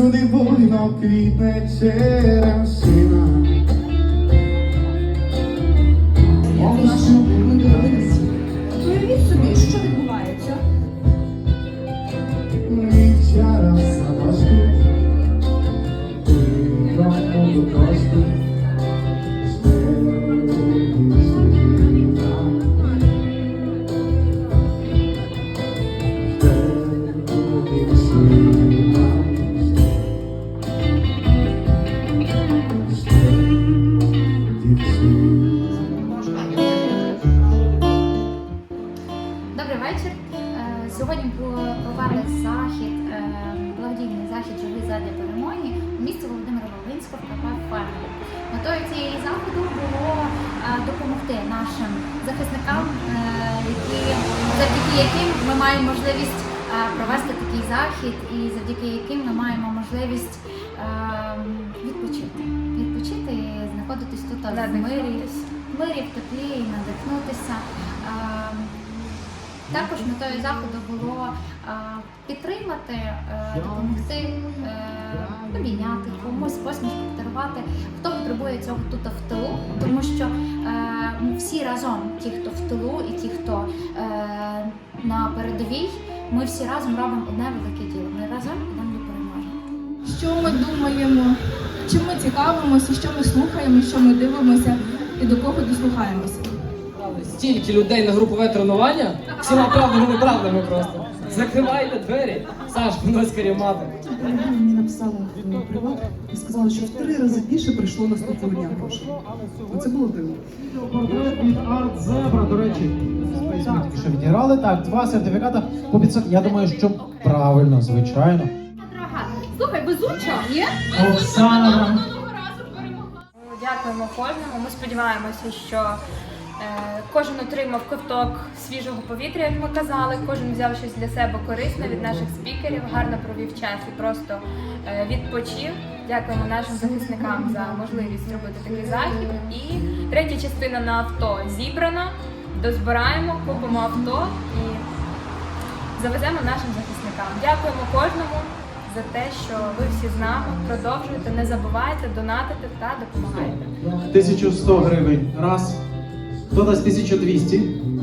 più di voi non chi penserà insieme вечір. Е, Сьогодні провели захід, е, благодійний захід Живі задля перемоги у місті Володимира Волинського в КП «Фермер». Метою цієї заходу було е, допомогти нашим захисникам, які завдяки яким ми маємо можливість провести такий захід, і завдяки яким ми маємо можливість відпочити. Відпочити і знаходитись тут в мирі, в теплі і надихнутися. Також метою заходу було е, підтримати, е, допомогти, е, обійняти комусь посмішку подарувати, хто потребує цього тут в тилу, тому що всі разом, ті, хто в тилу, і ті, хто на передовій, ми всі разом робимо одне велике діло. Ми разом йдемо до перемоги. Що ми думаємо, чим ми цікавимося, що ми слухаємо, що ми дивимося і до кого дослухаємося. Стільки людей на групове тренування, всіма правдами неправдами просто. Закривайте двері, Саш, принось карімати. Мені написали в приват і сказали, що в три рази більше прийшло наступного дня грошей. Це було дивно. Портрет від Арт Зебра, до речі. Ми тільки що відіграли. Так, два сертифікати по 500. Я думаю, що правильно, звичайно. Слухай, везуча, ні? Оксана. Дякуємо кожному. Ми сподіваємося, що кожен отримав ковток свіжого повітря, як ми казали. Кожен взяв щось для себе корисне від наших спікерів, гарно провів час і просто е, відпочив. Дякуємо нашим захисникам за можливість зробити такий захід. І третя частина на авто зібрана. Дозбираємо, купимо авто і завеземо нашим захисникам. Дякуємо кожному за те, що ви всі з нами. Продовжуйте, не забувайте донатити та допомагайте. 1100 гривень. Раз. Хто дасть 1200?